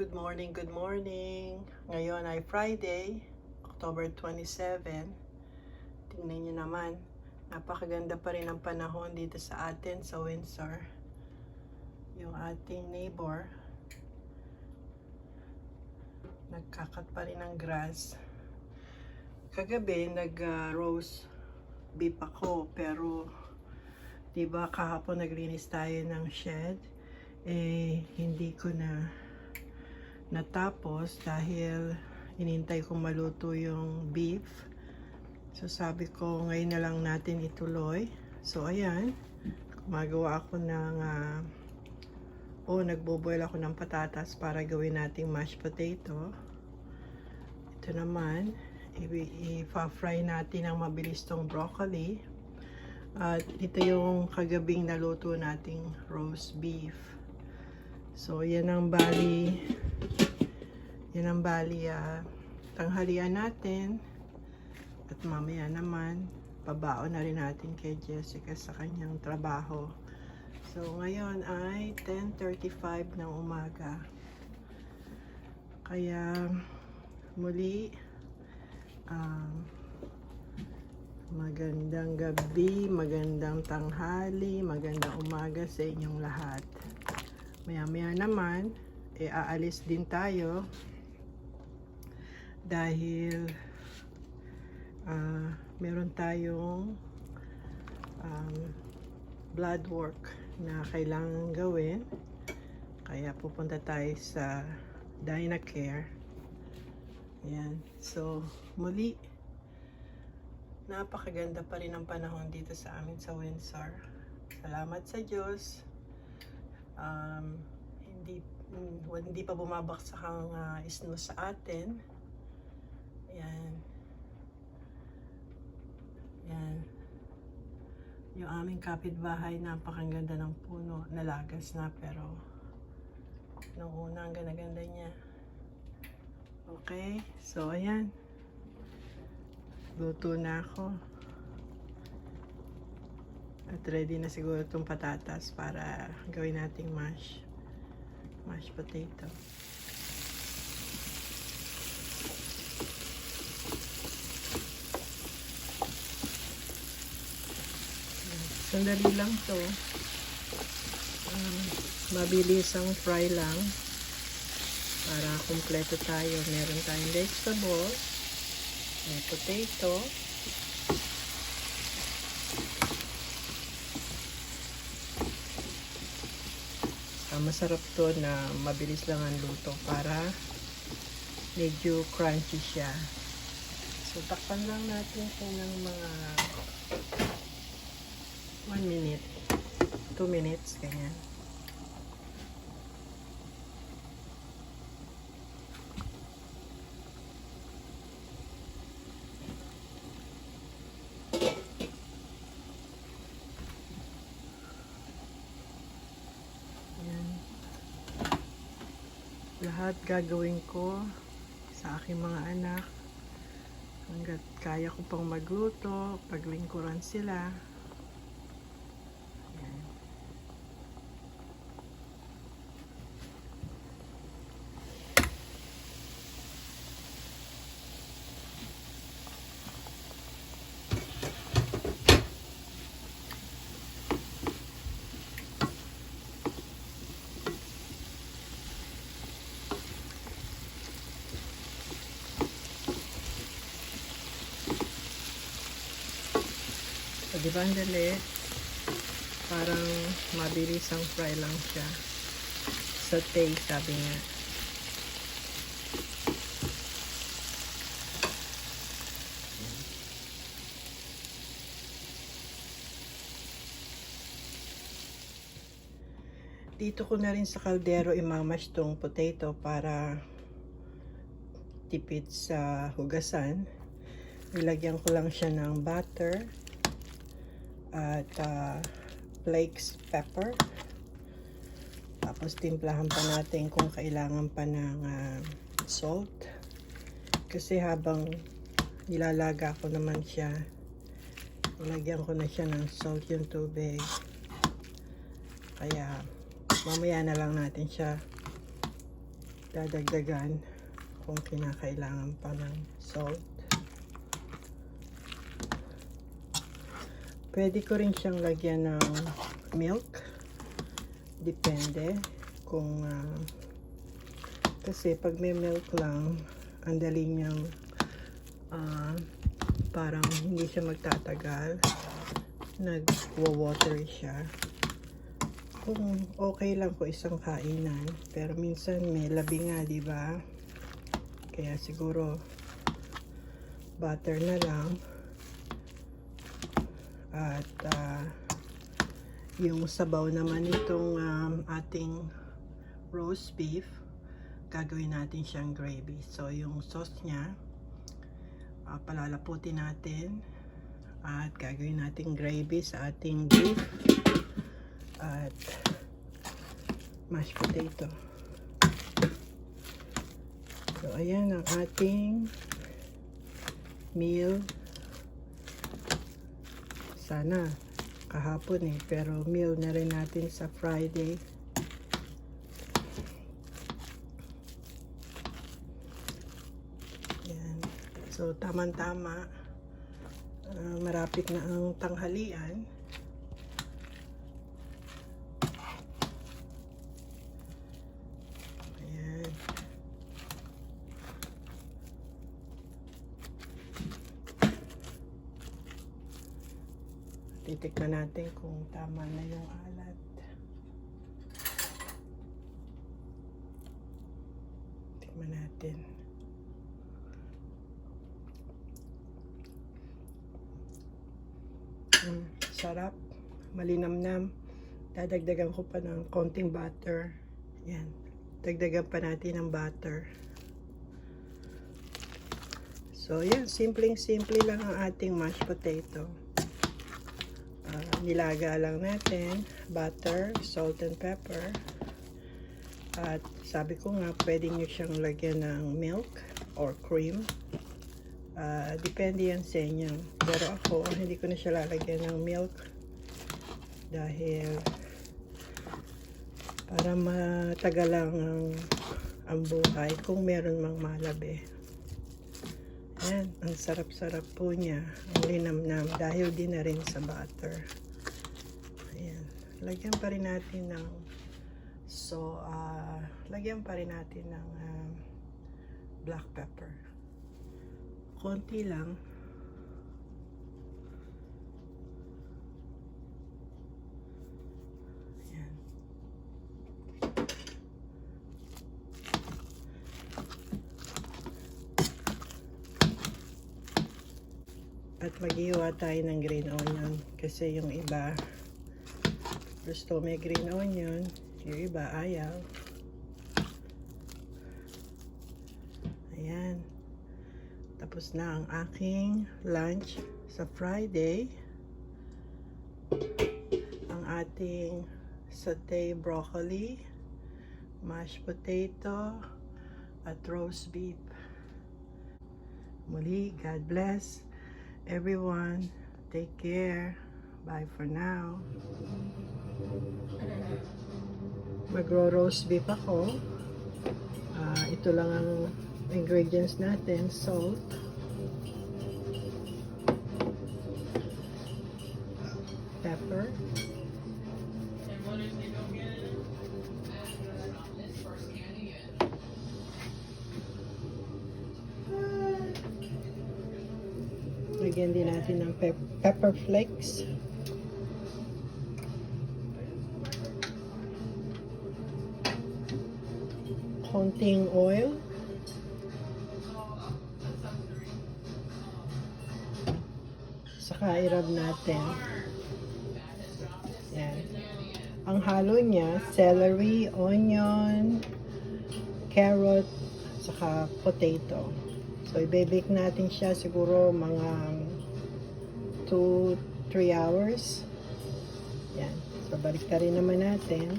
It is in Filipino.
Good morning, good morning. Ngayon ay Friday, October 27. Tingnan nyo naman, napakaganda pa rin ang panahon dito sa atin sa Windsor. Yung ating neighbor, nagkakat pa rin ng grass. Kagabi, nag-rose beef ako, pero di ba kahapon naglinis tayo ng shed, eh hindi ko na natapos dahil inintay kong maluto yung beef. So sabi ko ngayon na lang natin ituloy. So ayan, gumagawa ako ng uh, o nagboboil ako ng patatas para gawin nating mashed potato. Ito naman, i-fry natin ang mabilis tong broccoli. At ito yung kagabing naluto nating roast beef. So, yan ang bali, yan ang bali ah, tanghalian natin. At mamaya naman, pabaon na rin natin kay Jessica sa kanyang trabaho. So, ngayon ay 10.35 ng umaga. Kaya, muli, um, magandang gabi, magandang tanghali, magandang umaga sa inyong lahat. Maya-maya naman, e aalis din tayo dahil ah, meron tayong um, blood work na kailangan gawin. Kaya pupunta tayo sa Dynacare. Ayan. So, muli, napakaganda pa rin ang panahon dito sa amin sa Windsor. Salamat sa Diyos. Um, hindi hindi pa bumabaksak ang uh, snow sa atin. Ayan. Ayan. Yung aming kapitbahay, napakaganda ng puno. Nalagas na pero nung una ang ganda-ganda niya. Okay, so ayan. Luto na ako. At ready na siguro itong patatas para gawin nating mash. Mashed potato. Sandali lang to. Um, mabilis ang fry lang. Para kumpleto tayo. Meron tayong vegetable. May potato. Ah, masarap to na mabilis lang ang luto para medyo crunchy siya. So, takpan lang natin ito ng mga 1 minute, 2 minutes, ganyan. Yan. Lahat gagawin ko sa aking mga anak hanggat kaya ko pang magluto, paglingkuran sila. Yan. So, di ba ang dali? Parang mabilis ang fry lang siya. Saute, sabi nga. Dito ko na rin sa kaldero imamash tong potato para tipid sa hugasan. Nilagyan ko lang siya ng butter at uh, flakes pepper. Tapos timplahan pa natin kung kailangan pa ng uh, salt. Kasi habang nilalaga ko naman siya, lagyan ko na siya ng salt yung tubig. Kaya mamaya na lang natin siya dadagdagan kung kinakailangan pa ng salt. Pwede ko rin siyang lagyan ng milk. Depende kung ah, kasi pag may milk lang, ang dali niyang ah, parang hindi siya magtatagal. Nag-water siya. Kung okay lang po isang kainan, pero minsan may labi nga, di ba? Kaya siguro butter na lang. At ah, yung sabaw naman itong um, ating roast beef, gagawin natin siyang gravy. So, yung sauce niya, ah, palalaputin natin at gagawin natin gravy sa ating beef at mashed potato. So, ayan ang ating meal. Sana kahapon eh, pero meal na rin natin sa Friday. Yan. So, tamang-tama. Ah, marapit na ang tanghalian. Ayan. Natin kung tama na yung alat. Tikman natin. Mm, sarap. Malinamnam. Dadagdagan ko pa ng konting butter. Yan. Dagdagan pa natin ng butter. So, yan. Simpleng-simple lang ang ating mashed potato. Ah, nilaga lang natin. Butter, salt and pepper. At sabi ko nga, pwede nyo siyang lagyan ng milk or cream. Ah, depende yan sa inyo. Pero ako, hindi ko na siya lalagyan ng milk. Dahil para matagal lang ang, ang buhay kung meron mang malabi. Ayan, ang sarap-sarap po niya. Ang linamnam dahil din na rin sa butter. Ayan. Lagyan pa rin natin ng so, ah, lagyan pa rin natin ng ah, black pepper. Konti lang. Maghiwa tayo ng green onion kasi yung iba gusto may green onion, yung iba ayaw. Ayan. Tapos na ang aking lunch sa Friday. Ang ating saute broccoli, mashed potato, at roast beef. Muli, God bless everyone. Take care. Bye for now. Magro-roast beef ako. Ah, ito lang ang ingredients natin. Salt. Lagyan din natin ng pep- pepper flakes. Konting oil. Saka i-rub natin. Yan. Ang halo niya, celery, onion, carrot, saka potato. So, i-bake natin siya siguro mga 2-3 hours. Yan. So, balik naman natin.